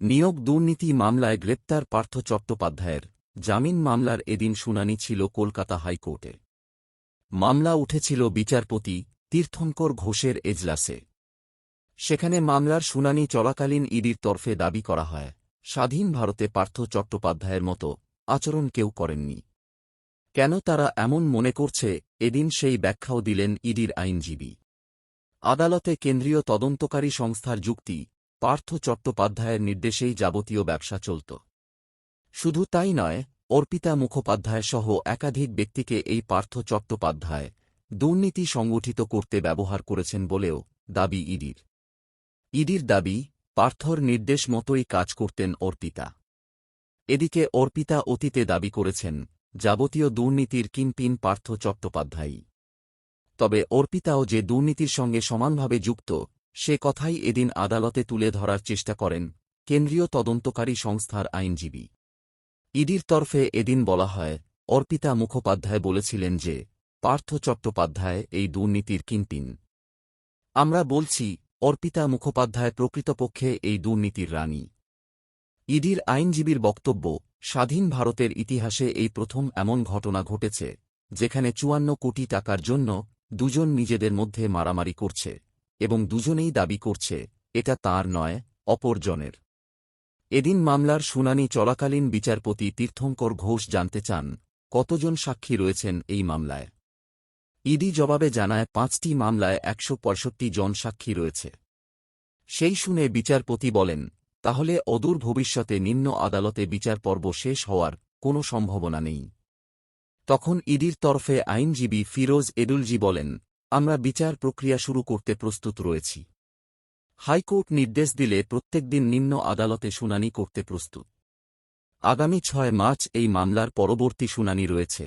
নিয়োগ দুর্নীতি মামলায় গ্রেপ্তার পার্থ চট্টোপাধ্যায়ের। জামিন মামলার এদিন শুনানি ছিল কলকাতা হাইকোর্টে। মামলা উঠেছিল বিচারপতি তীর্থঙ্কর ঘোষের এজলাসে। সেখানে মামলার শুনানি চলাকালীন ইডির তরফে দাবি করা হয়, স্বাধীন ভারতে পার্থ চট্টোপাধ্যায়ের মতো আচরণ কেউ করেননি। কেন তারা এমন মনে করছে, এদিন সেই ব্যাখ্যাও দিলেন ইডির আইনজীবী। আদালতে কেন্দ্রীয় তদন্তকারী সংস্থার যুক্তি পার্থ চট্টোপাধ্যায়ের নির্দেশেই যাবতীয় ব্যবসা চলত। শুধু তাই নয়, অর্পিতা মুখোপাধ্যায় সহ একাধিক ব্যক্তিকে এই পার্থ চট্টোপাধ্যায় দুর্নীতি সংগঠিত করতে ব্যবহার করেছেন বলেও দাবি ইডির। ইডির দাবি, পার্থর নির্দেশ মতোই কাজ করতেন অর্পিতা। এদিকে অর্পিতা অতীতে দাবি করেছেন, যাবতীয় দুর্নীতির কিনপিন পার্থ চট্টোপাধ্যায়ই। তবে অর্পিতাও যে দুর্নীতির সঙ্গে সমানভাবে যুক্ত সে কথাই এদিন আদালতে তুলে ধরার চেষ্টা করেন কেন্দ্রীয় তদন্তকারী সংস্থার আইনজীবী। ইডির তরফে এদিন বলা হয়, অর্পিতা মুখোপাধ্যায় বলেছিলেন যে, পার্থ চট্টোপাধ্যায় এই দুর্নীতির কিনপিন আমরা বলছি, অর্পিতা মুখোপাধ্যায় প্রকৃতপক্ষে এই দুর্নীতির রানী। ইডির আইনজীবীর বক্তব্য, স্বাধীন ভারতের ইতিহাসে এই প্রথম এমন ঘটনা ঘটেছে, যেখানে চুয়ান্ন কোটি টাকার জন্য দুজন নিজেদের মধ্যে মারামারি করছে। এবং দুজনেই দাবি করছে, এটা তার নয়, অপরজনের। এদিন মামলার শুনানি চলাকালীন বিচারপতি তীর্থঙ্কর ঘোষ জানতে চান, কতজন সাক্ষী রয়েছেন এই মামলায়। ইডি জবাবে জানায়, পাঁচটি মামলায় একশ পঁয়ষট্টি জন সাক্ষী রয়েছে। সেই শুনে বিচারপতি বলেন, তাহলে অদূর ভবিষ্যতে নিম্ন আদালতে বিচার পর্ব শেষ হওয়ার কোনো সম্ভাবনা নেই। তখন ইডির তরফে আইনজীবী ফিরোজ এডুলজি বলেন আমরা বিচার প্রক্রিয়া শুরু করতে প্রস্তুত রয়েছি। হাইকোর্ট নির্দেশ দিলে প্রত্যেকদিন নিম্ন আদালতে শুনানি করতে প্রস্তুত। আগামী ছয় মার্চ এই মামলার পরবর্তী শুনানি রয়েছে।